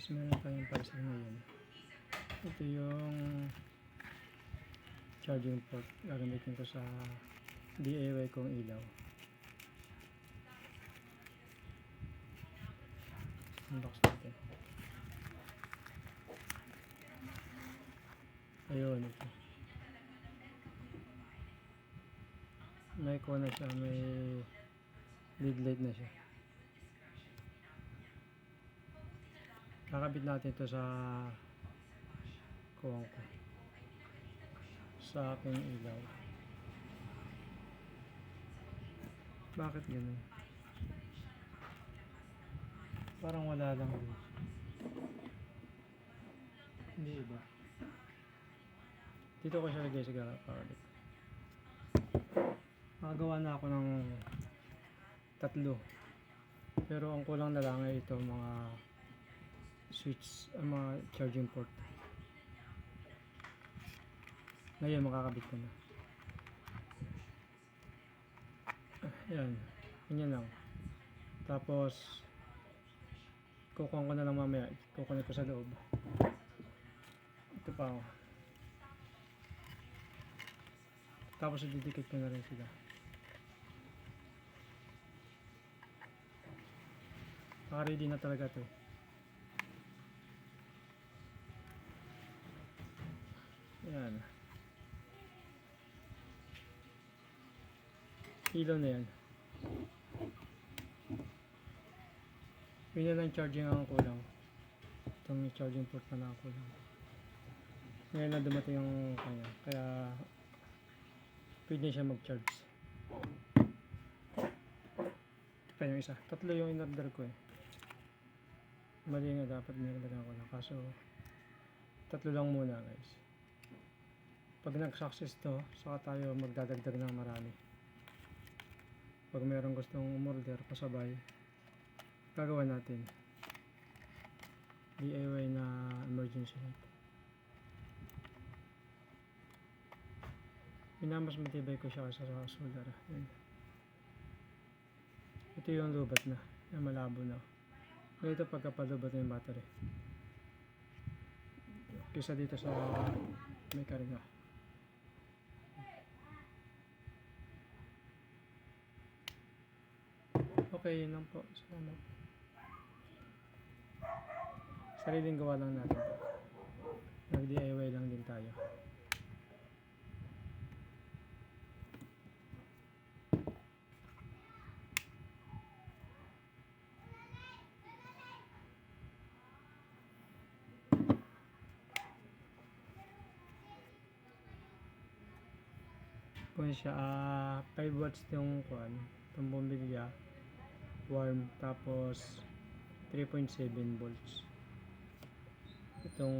Tapos meron tayong parcel ngayon. Ito yung charging port. Gagamitin ko sa DIY kong ilaw. Unbox natin. Ayun, ito. May na siya, may lead light na siya. Kakabit natin ito sa kuwang ko. Sa aking ilaw. Bakit ganun? Parang wala lang din. Hindi iba. Dito ko siya lagay sa kakabit. Nakagawa na ako ng tatlo. Pero ang kulang na lang ay ito mga switch, ang mga charging port. Ngayon makakabit ko na. Ah, Yan. Ganyan lang. Tapos kukuha ko na lang mamaya. Kukunin ko sa loob. Ito pa oh. Tapos ididikit ko na rin sila. Naka-ready na talaga to. Yan. Ilaw na yan. Yun na lang charging ang kulang. Itong charging port na lang ang kulang. Ngayon na dumating yung kanya. Kaya pwede siya mag-charge. Pa yung isa. Tatlo yung in-order ko eh. Mali nga dapat nilagyan ko lang. Kaso tatlo lang muna guys. Pag nag-success to, saka tayo magdadagdag ng marami. Pag mayroong gustong umorder pasabay, gagawa natin. DIY na emergency light. Minamas matibay ko siya sa solar. Yan. Ito yung lubat na. Yung malabo na. Ito pagkapalubat na yung battery. Kisa dito sa may karga. Okay, yun lang po. Salamat. Sariling gawa lang natin. Nag-DIY lang din tayo. Kung siya, ah 5 watts yung kuan, itong bumbilya, warm, tapos 3.7 volts. Itong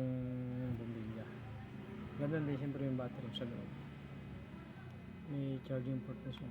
bumbilya. Ganun din siyempre yung battery sa loob. May charging port na siya.